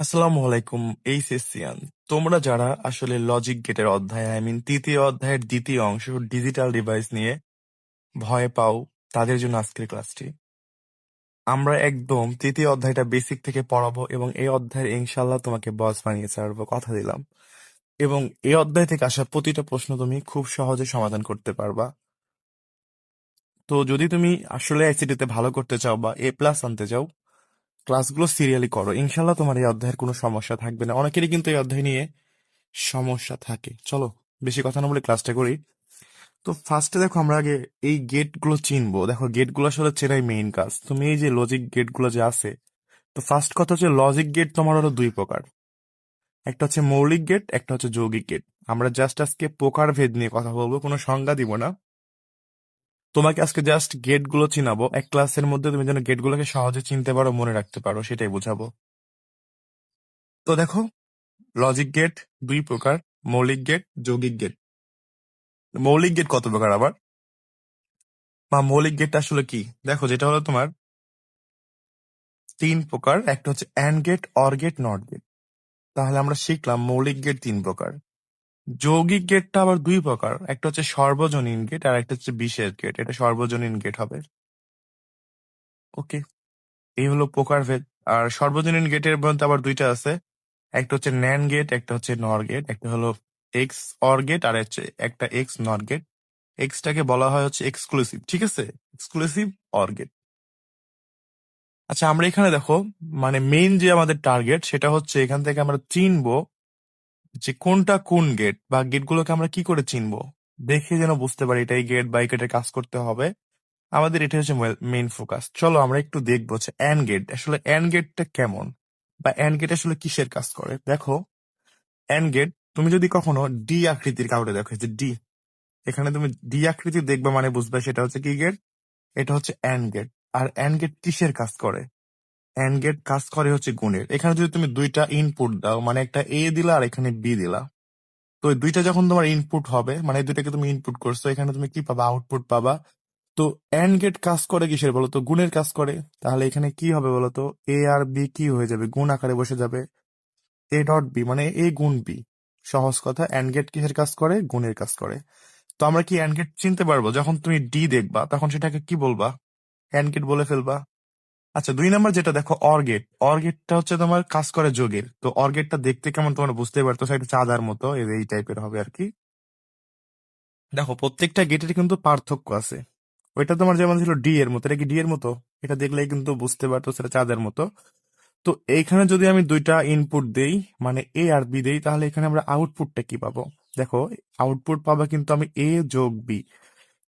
আসসালামু আলাইকুম, এইচএসসিয়ান। তোমরা যারা আসলে লজিক গেটের অধ্যায় আই মিন তৃতীয় অধ্যায়ের দ্বিতীয় অংশ ডিজিটাল ডিভাইস নিয়ে ভয় পাও, তাদের জন্য আজকের ক্লাসটি আমরা একদম তৃতীয় অধ্যায়টা বেসিক থেকে পড়াবো এবং এই অধ্যায়ের ইনশাল্লাহ তোমাকে বস বানিয়ে ছাড়বো কথা দিলাম। এবং এই অধ্যায় থেকে আসা প্রতিটা প্রশ্ন তুমি খুব সহজে সমাধান করতে পারবা। তো যদি তুমি আসলে আইসিটিতে ভালো করতে চাও বা এ প্লাস আনতে চাও ক্লাসগুলো সিরিয়ালি করো। ইনশাল্লাহ তোমার এই অধ্যায়ের কোনো সমস্যা থাকবে না। অনেকেরই কিন্তু এই অধ্যায় নিয়ে সমস্যা থাকে। চলো, বেশি কথা না বলে ক্লাসটা করি। তো ফার্স্টে দেখো আমরা আগে এই গেটগুলো চিনবো। দেখো গেটগুলো আসলে চেনাই মেইন কাজ। তুমি এই যে লজিক গেটগুলো যে আছে, তো ফার্স্ট কথা হচ্ছে লজিক গেট তোমার হলো দুই প্রকার। একটা হচ্ছে মৌলিক গেট একটা হচ্ছে যৌগিক গেট আমরা জাস্ট আজকে প্রকার ভেদ নিয়ে কথা বলব, কোনো সংজ্ঞা দিব না। তোমাকে আজকে জাস্ট গেটগুলো চিনাবো। এক ক্লাসের মধ্যে তুমি যেন গেটগুলোকে সহজে চিনতে পারো, মনে রাখতে পারো, সেটাই বোঝাবো। তো দেখো লজিক গেট দুই প্রকার, মৌলিক গেট যৌগিক গেট মৌলিক গেট কত প্রকার আবার? বা মৌলিক গেট আসলে কি? দেখো, যেটা হলো তোমার তিন প্রকার, একটা হচ্ছে and gate or gate not gate তাহলে আমরা শিখলাম মৌলিক গেট তিন প্রকার। যৌগিক গেটটা আবার দুই প্রকার। একটা হচ্ছে সর্বজনীন গেট আর একটা হচ্ছে বিশেষ গেট এটা সর্বজনীন গেট হবে। ওকে, এই হলো প্রকারভেদ আর সর্বজনীন গেটের মধ্যে আবার দুইটা আছে। একটা হচ্ছে ন্যান গেট একটা হচ্ছে নর গেট একটা হলো এক্স অর গেট আর হচ্ছে একটা এক্স নট গেট এক্সটাকে বলা হয় হচ্ছে এক্সক্লুসিভ ঠিক আছে? এক্সক্লুসিভ অর গেট আচ্ছা আমরা এখানে দেখো মানে মেইন যে আমাদের টার্গেট সেটা হচ্ছে এখান থেকে আমরা চিনবো যে কোনটা কোন গেট বা গেটগুলোকে আমরা কি করে চিনবো? দেখে যেন বুঝতে পারি এটা এই গেট বা এই গেটের কাজ করতে হবে। আমাদের এটা হচ্ছে মেইন ফোকাস চলো আমরা একটু দেখব যে অ্যান গেট আসলে অ্যান গেটটা কেমন বা অ্যান গেট আসলে কিসের কাজ করে? দেখো অ্যান গেট তুমি যদি কখনো ডি আকৃতির কাউকে দেখো যে ডি এখানে তুমি ডি আকৃতি দেখবে মানে বুঝবে সেটা হচ্ছে কি গেট এটা হচ্ছে অ্যান গেট আর অ্যান গেট কিসের কাজ করে? অ্যান গেট কাজ করে হচ্ছে গুণের। এখানে যদি তুমি দুইটা ইনপুট দাও মানে একটা এ দিলা আর এখানে বি দিলা, তো দুইটা যখন তোমার ইনপুট হবে মানে দুইটাকে তুমি ইনপুট করছ, এখানে তুমি কি পাবা? আউটপুট পাবা। তো অ্যান্ড গেট কাজ করে কিসের বলতো গুণের কাজ করে। তাহলে এখানে কি হবে বলতো এ আর বি কি হয়ে যাবে? গুণ আকারে বসে যাবে। এ ডট বি মানে এ গুণ বি সহজ কথা অ্যান্ড গেট কিসের কাজ করে? গুণের কাজ করে। তো আমরা কি অ্যান্ড গেট চিনতে পারব? যখন তুমি ডি দেখবা, তখন সেটাকে কি বলবা? অ্যান্ড গেট বলে ফেলবা। আচ্ছা দুই নাম্বার যেটা দেখো অর গেট অর গেটটা হচ্ছে তোমার কাজ করে যোগের। তো অর গেটটা দেখতে কেমন তোমরা বুঝতে পারতো একটা চাঁদার মতো, এই এই টাইপের হবে আর কি। দেখো, প্রত্যেকটা গেটের কিন্তু পার্থক্য আছে। ওইটা তোমার যেমন ছিল ডি এর মতো, এটা কি ডি এর মতো? এটা দেখলেই কিন্তু বুঝতে পারতো সেটা চাঁদের মতো। তো এইখানে যদি আমি দুইটা ইনপুট দেই মানে এ আর বি দেই, তাহলে এখানে আমরা আউটপুটটা কি পাবো? দেখো আউটপুট পাবো কিন্তু আমি এ যোগ বি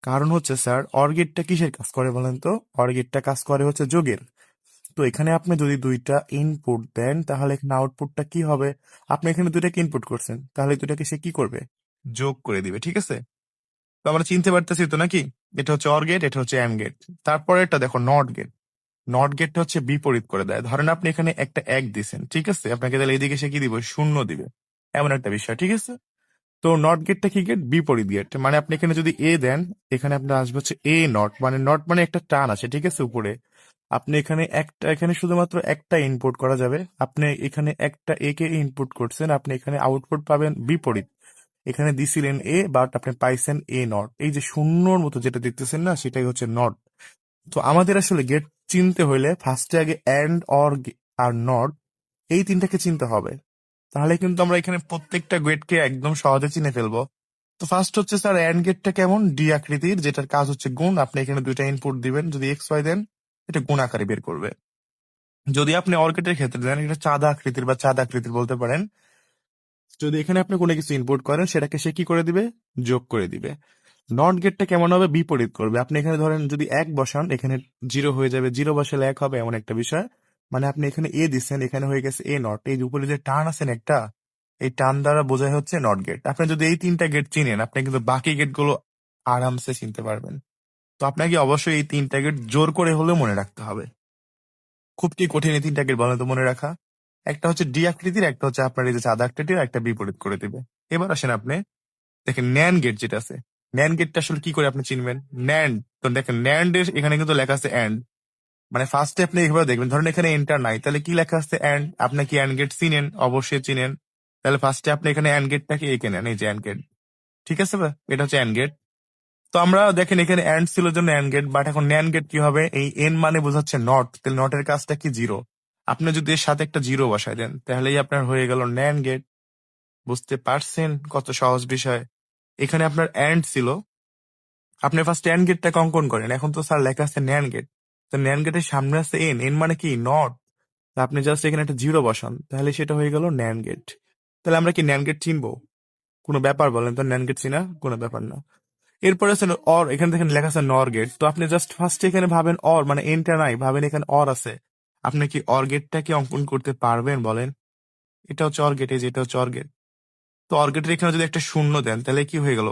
কারণ হচ্ছে, স্যার, অর্গেটটা কিসের কাজ করে বলেন তো? অর্গেটটা কাজ করে হচ্ছে যোগের। তো এখানে আপনি যদি দুইটা ইনপুট দেন, তাহলে এখানে আউটপুটটা কি হবে? আপনি এখানে দুইটাকে ইনপুট করছেন, তাহলে দুইটাকে সে কি করবে? যোগ করে দিবে, ঠিক আছে? তো আমরা চিনতে পারতেছি তো নাকি? এটা হচ্ছে অর গেট এটা হচ্ছে এম গেট তারপরে এটা দেখো নট গেট নট গেটটা হচ্ছে বিপরীত করে দেয়। ধরেন আপনি এখানে একটা এক দিছেন, ঠিক আছে? আপনাকে তাহলে এদিকে সে কি দিবে? শূন্য দিবে। এমন একটা বিষয়, ঠিক আছে? তো নট গেটটা কি গেট বিপরীত গেট মানে আপনি এখানে যদি এ দেন, এখানে আপনার আসবে হচ্ছে এ নট মানে নট মানে একটা টান আছে, ঠিক আছে, উপরে। আপনি এখানে একটা, এখানে শুধুমাত্র একটা ইনপুট করা যাবে। আপনি এখানে একটা এ কে ইনপুট করছেন, আপনি এখানে আউটপুট পাবেন বিপরীত এখানে দিছিলেন এ বাট আপনি পাইছেন এ নট এই যে শূন্যর মতো যেটা দেখতেছেন না, সেটাই হচ্ছে নট তো আমাদের আসলে গেট চিনতে হইলে ফার্স্টে আগে অ্যান্ড অর আর নট এই তিনটাকে চিনতে হবে। তাহলে কিন্তু আমরা এখানে প্রত্যেকটা গেটকে একদম সহজে চিনে ফেলব। তো ফার্স্ট হচ্ছে স্যার অ্যান্ড গেটটা কেমন? ডি আকৃতির, যেটার কাজ হচ্ছে গুণ। আপনি এখানে দুইটা ইনপুট দিবেন, যদি এক্স ওয়াই দেন, এটা গুণ আকারে বের করবে। যদি আপনি অর্কেটের ক্ষেত্রে দেন, এটা চাঁদা আকৃতির বা চাঁদা আকৃতির বলতে পারেন। যদি এখানে আপনি কোনো কিছু ইনপুট করেন, সেটাকে সে কি করে দিবে? যোগ করে দিবে। নট গেটটা কেমন হবে? বিপরীত করবে। আপনি এখানে ধরেন যদি এক বসান, এখানে জিরো হয়ে যাবে। জিরো বসালে এক হবে, এমন একটা বিষয়। মানে আপনি এখানে এ দিচ্ছেন, এখানে হয়ে গেছে এ নট এই উপরে যে টার্ন আছেন একটা এই টার্ন দ্বারা বোঝায় হচ্ছে নট গেট আপনি যদি এই তিনটা গেট চিনেন, আপনি কিন্তু বাকি গেটগুলো আরামসে চিনতে পারবেন। তো আপনাকে অবশ্যই এই তিনটা গেট জোর করে হলেও মনে রাখতে হবে। খুব কি কঠিন এই তিনটা গেট বলেন তো মনে রাখা? একটা হচ্ছে ডি আকৃতির, একটা হচ্ছে আপনার এই যে চাঁদা আকৃতির, একটা বিপরীত করে দিবে। এবার আসেন আপনি, দেখেন ন্যান গেট যেটা আছে ন্যান গেটটা আসলে কি করে আপনি চিনবেন? ন্যান্ড তো দেখেন ন্যান্ড এর এখানে কিন্তু লেখা আছে অ্যান্ড মানে ফার্স্টে আপনি এইভাবে দেখবেন। ধরেন এখানে এন্টার নাই, তাহলে কি লেখা আছে? অ্যান্ড আপনি কি অ্যান্ড গেট চিনেন? অবশ্যই চিনেন। তাহলে ফার্স্টে আপনি এখানে অ্যান্ড গেটটাকে এঁকে নেন, এই যে অ্যান্ড গেট ঠিক আছে? এটা হচ্ছে অ্যান্ড গেট তো আমরা দেখেন এখানে অ্যান্ড ছিল জন্য অ্যান্ড গেট বাট এখন ন্যান গেট কি হবে? এই এন মানে বোঝাচ্ছে নট তাহলে নটের কাজটা কি? জিরো আপনি যদি এর সাথে একটা জিরো বসায় দেন, তাহলেই আপনার হয়ে গেল ন্যান গেট বুঝতে পারছেন কত সহজ বিষয়। এখানে আপনার অ্যান্ড ছিল। আপনি ফার্স্ট অ্যান্ড গেটটাকে অঙ্কন করেন। এখন তো স্যার লেখা আছে ন্যান গেট তো ন্যান গেটের সামনে আছে এন এন মানে কি? নট আপনি জাস্ট এখানে একটা জিরো বসান, তাহলে সেটা হয়ে গেল ন্যান গেট তাহলে আমরা কি ন্যান গেট চিনবো? কোনো ব্যাপার বলেন তো ন্যান গেট চিনা? কোনো ব্যাপার না। এরপরে আছে অর এখানে দেখেন লেখা আছে নর গেট তো আপনি জাস্ট ফার্স্ট এখানে ভাবেন অর মানে এনটা নাই, ভাবেন এখানে অর আছে। আপনি কি অর গেটটাকে অঙ্কন করতে পারবেন বলেন? এটা হচ্ছে অর গেট এই যে এটা হচ্ছে অর গেট তো অর গেটের এখানে যদি একটা শূন্য দেন, তাহলে কি হয়ে গেল?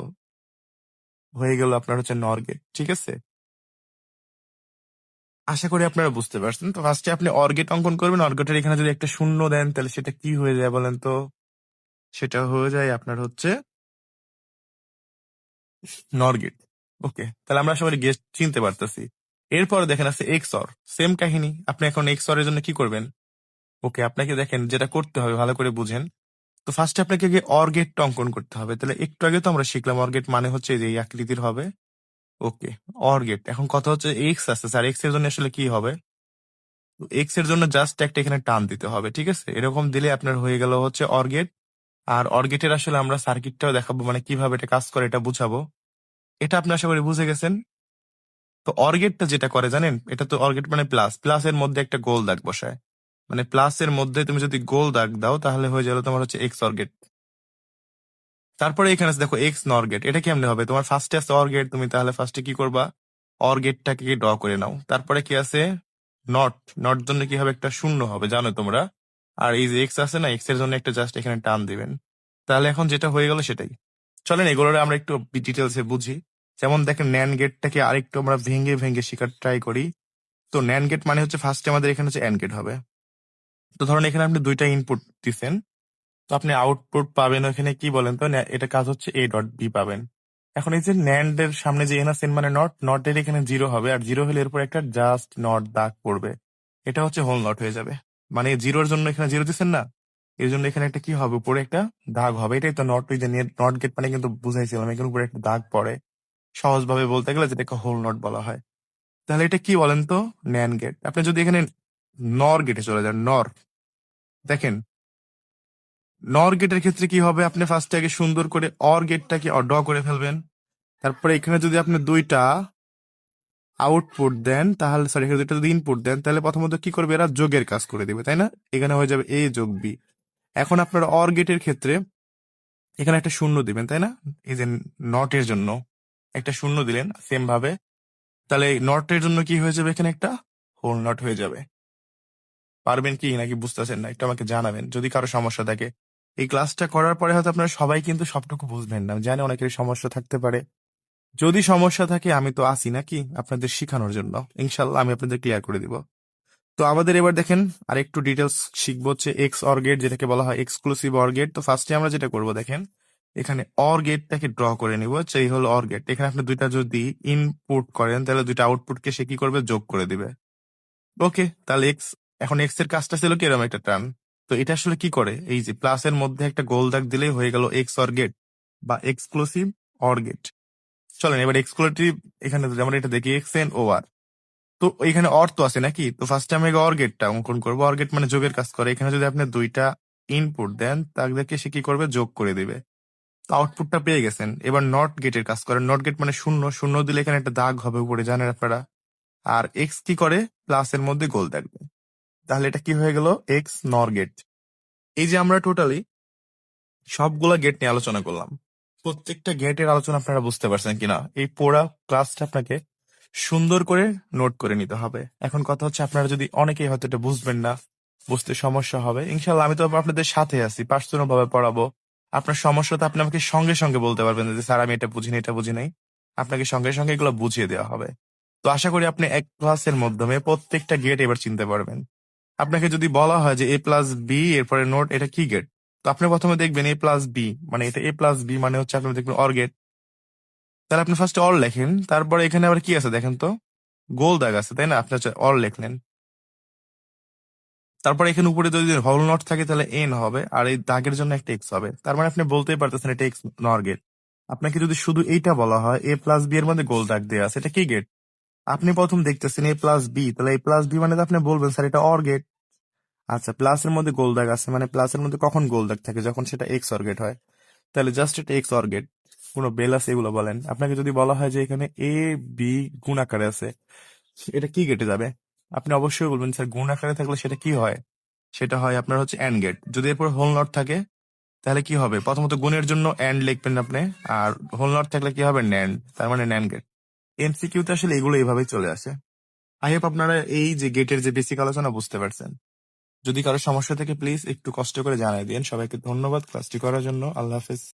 হয়ে গেল আপনার হচ্ছে নর গেট ঠিক আছে? আশা করি আপনারা বুঝতে পারছেন। তো ফার্স্টে আপনি অর্গেট অঙ্কন করবেন। অর্গেটের এখানে যদি একটা শূন্য দেন, তাহলে সেটা কি হয়ে যায় বলেন তো? সেটা হয়ে যায় আপনার হচ্ছে নরগেট ওকে তাহলে আমরা সবাই গেস্ট চিনতে পারতেছি। এরপরে দেখেন আছে এক্স অর সেম কাহিনী। আপনি এখন এক্স অর এর জন্য কি করবেন? ওকে আপনাকে দেখেন যেটা করতে হবে, ভালো করে বুঝেন। তো ফার্স্টে আপনাকে অর্গেটটা অঙ্কন করতে হবে। তাহলে একটু আগে তো আমরা শিখলাম অর্গেট মানে হচ্ছে যে এই আকৃতির হবে। ওকে অর্গেট এখন কথা হচ্ছে এক্স আছে, স্যার এক্সের জন্য আসলে কি হবে? এক্সের জন্য জাস্ট একটা এখানে টান দিতে হবে, ঠিক আছে? এরকম দিলে আপনার হয়ে গেল হচ্ছে অর্গেট আর অর্গেটের আসলে আমরা সার্কিটটাও দেখাবো মানে কীভাবে এটা কাজ করে এটা বুঝাবো। এটা আপনি আশা করি বুঝে গেছেন। তো অর্গেটটা যেটা করে জানেন, এটা তো অর্গেট মানে প্লাস প্লাস এর মধ্যে একটা গোল দাগ বসায়। মানে প্লাস এর মধ্যে তুমি যদি গোল দাগ দাও, তাহলে হয়ে গেল তোমার হচ্ছে এক্স অর্গেট তারপরে এখানে দেখো এক্স নর গেট এটা কেমনে হবে? তোমার ফার্স্টে আছে অর গেট তুমি তাহলে ফার্স্টে কি করবা? অর্গেটটাকে ড্র করে নাও। তারপরে কি আছে? নট নট জন্য কি হবে? একটা শূন্য হবে, জানো তোমরা? আর এই যে এক্স আছে না এক্সের জন্য একটা জাস্ট এখানে টান দিবেন। তাহলে এখন যেটা হয়ে গেল সেটাই। চলেন, এগুলোর আমরা একটু ডিটেলসে বুঝি। যেমন দেখেন ন্যান গেটটাকে আরেকটু আমরা ভেঙে ভেঙে শেখার ট্রাই করি। তো ন্যান গেট মানে হচ্ছে ফার্স্টে আমাদের এখানে হচ্ছে অ্যান গেট হবে। তো ধরুন, এখানে আপনি দুইটা ইনপুট দিচ্ছেন তো আপনি আউটপুট পাবেন ওখানে কি বলেন তো? এটা কাজ হচ্ছে এ ডট বি পাবেন। এখন এই যে ন্যান্ড এর সামনে যে এন আছে মানে নট নট এর এখানে জিরো হবে, আর জিরো হলে এরপর একটা জাস্ট নট দাগ পড়বে। এটা হচ্ছে হোল নট হয়ে যাবে। মানে জিরোর জন্য এখানে জিরো দিচ্ছেন না? এর জন্য এখানে একটা কি হবে? উপরে একটা দাগ হবে। এটাই তো নট যে নট গেট মানে কিন্তু বুঝাইছিলাম, এখানে উপরে একটা দাগ পড়ে। সহজ ভাবে বলতে গেলে যেটাকে হোল নট বলা হয়। তাহলে এটা কি বলেন তো? ন্যান গেট আপনি যদি এখানে নর গেটে চলে যান নর দেখেন নর গেটের ক্ষেত্রে কি হবে? আপনি ফার্স্টে আগে সুন্দর করে অর গেটটাকে ড করে ফেলবেন। তারপরে এখানে যদি আপনি দুইটা আউটপুট দেন, তাহলে সরি এখানে দুইটা যদি ইনপুট দেন, তাহলে প্রথমত কি করবে? এরা যোগের কাজ করে দেবে, তাই না? এখানে হয়ে যাবে এ যোগ বি এখন আপনার অর গেটের ক্ষেত্রে এখানে একটা শূন্য দিবেন, তাই না? এই যে নটের জন্য একটা শূন্য দিলেন সেম ভাবে। তাহলে নটের জন্য কি হয়ে যাবে এখানে একটা? হোল নট হয়ে যাবে। পারবেন কি? নাকি বুঝতেছেন না? একটু আমাকে জানাবেন। যদি কারও সমস্যা থাকে এই ক্লাসটা করার পরে হয়তো আপনারা সবাই কিন্তু সবটুকু বুঝবেন না। জানি অনেকের সমস্যা থাকতে পারে। যদি সমস্যা থাকে, আমি তো আসি নাকি? আপনাদের শেখানোর জন্য। ইনশাল্লাহ আমি আপনাদের ক্লিয়ার করে দিব। তো আমাদের এবার দেখেন আর একটু ডিটেলস শিখব হচ্ছে এক্স অর গেট যেটাকে বলা হয় এক্সক্লুসিভ অর গেট তো ফার্স্টে আমরা যেটা করব, দেখেন, এখানে অর গেটটাকে ড্র করে নিব সেই হলো অর গেট এখানে আপনি দুইটা যদি ইনপুট করেন, তাহলে দুইটা আউটপুটকে সে কি করবে? যোগ করে দিবে। ওকে তাহলে এক্স এখন এক্সের কাজটা ছিল কি এরকম একটা টার্ম তো এটা আসলে কি করে? এই যে প্লাস এর মধ্যে একটা গোল দাগ দিলেই হয়ে গেল এক্স অর গেট বা এক্সক্লুসিভ অর গেট চলেন, এবার এক্সক্লুসিভ এখানে যেমন এটা দেখি এক্স এন ও আর তো এখানে অর তো আছে নাকি? তো ফার্স্ট আমি অর গেটটা অঙ্কন করব। অর গেট মানে যোগের কাজ করে। এখানে যদি আপনি দুইটা ইনপুট দেন, তাদেরকে সে কি করবে? যোগ করে দিবে। তো আউটপুটটা পেয়ে গেছেন। এবার নট গেটের কাজ করে নট গেট মানে শূন্য। শূন্য দিলে এখানে একটা দাগ হবে উপরে, জানেন আপনারা? আর এক্স কি করে? প্লাস এর মধ্যে গোল থাকবে তাহলে এটা কি হয়ে গেল? এক্স নর গেট এই যে আমরা টোটালি সবগুলা গেট নিয়ে আলোচনা করলাম। প্রত্যেকটা গেটের আলোচনা আপনারা বুঝতে পারছেন কিনা? এই পোড়া ক্লাসটা আপনাকে সুন্দর করে নোট করে নিতে হবে। এখন কথা হচ্ছে আপনারা যদি অনেকেই হয়তো এটা বুঝবেন না, বুঝতে সমস্যা হবে। ইনশাল্লাহ আমি তো আপনাদের সাথে আছি পার্সোনাল ভাবে পড়াবো। আপনার সমস্যা তো আপনি আমাকে সঙ্গে সঙ্গে বলতে পারবেন যে, স্যার, আমি এটা বুঝিনি এটা বুঝি নাই। আপনাকে সঙ্গে সঙ্গে এগুলো বুঝিয়ে দেওয়া হবে। তো আশা করি আপনি এক ক্লাসের মাধ্যমে প্রত্যেকটা গেট এবার চিনতে পারবেন। আপনাকে যদি বলা হয় যে এ প্লাস বি এরপরে নোট এটা কি গেট তো আপনি প্রথমে দেখবেন এ প্লাস বি মানে এটা এ প্লাস বি মানে হচ্ছে আপনি দেখবেন অর গেট তাহলে আপনি ফার্স্ট অর লেখেন, তারপরে এখানে আবার কি আছে দেখেন তো? গোল দাগ আছে, তাই না? আপনি হচ্ছে অর লিখলেন। তারপর এখানে উপরে যদি হল নট থাকে, তাহলে এন হবে, আর এই দাগের জন্য একটা এক্স হবে। তার মানে আপনি বলতেই পারতেছেন এটা এক্স নর গেট আপনাকে যদি শুধু এইটা বলা হয় এ প্লাস বি এর মধ্যে গোল দাগ দেওয়া আছে, এটা কি গেট আপনি প্রথম দেখতেছেন এ প্লাস বি তাহলে এ প্লাস বি মানে আপনি বলবেন, স্যার, এটা অর গেট আচ্ছা প্লাসের মধ্যে গোল দাগ আছে মানে প্লাসের মধ্যে কখন গোল দাগ থাকে? যখন সেটা এক্স অর্গেট হয়। তাহলে জাস্ট এটা এক্স অর গেট কোনো বেল আছে এগুলো বলেন। আপনাকে যদি বলা হয় যে এখানে এ বি গুণ আকারে আছে, এটা কি গেটে যাবে? আপনি অবশ্যই বলবেন, স্যার, গুণ আকারে থাকলে সেটা কি হয়? সেটা হয় আপনার হচ্ছে অ্যান্ড গেট যদি এরপর হোল নট থাকে, তাহলে কি হবে? প্রথমত গুণের জন্য অ্যান্ড লিখবেন আপনি, আর হোল নট থাকলে কি হবে? ন্যান্ড তার মানে ন্যান্ড গেট এমসিকিউতে আসলে এগুলো এইভাবেই চলে আসে। আই হোপ আপনারা এই যে গেটের যে বেসিক আলোচনা বুঝতে পারছেন। যদি কারও সমস্যা থাকে প্লিজ একটু কষ্ট করে জানাই দিন সবাইকে ধন্যবাদ। ক্লাসটি করার জন্য আল্লাহ হাফেজ।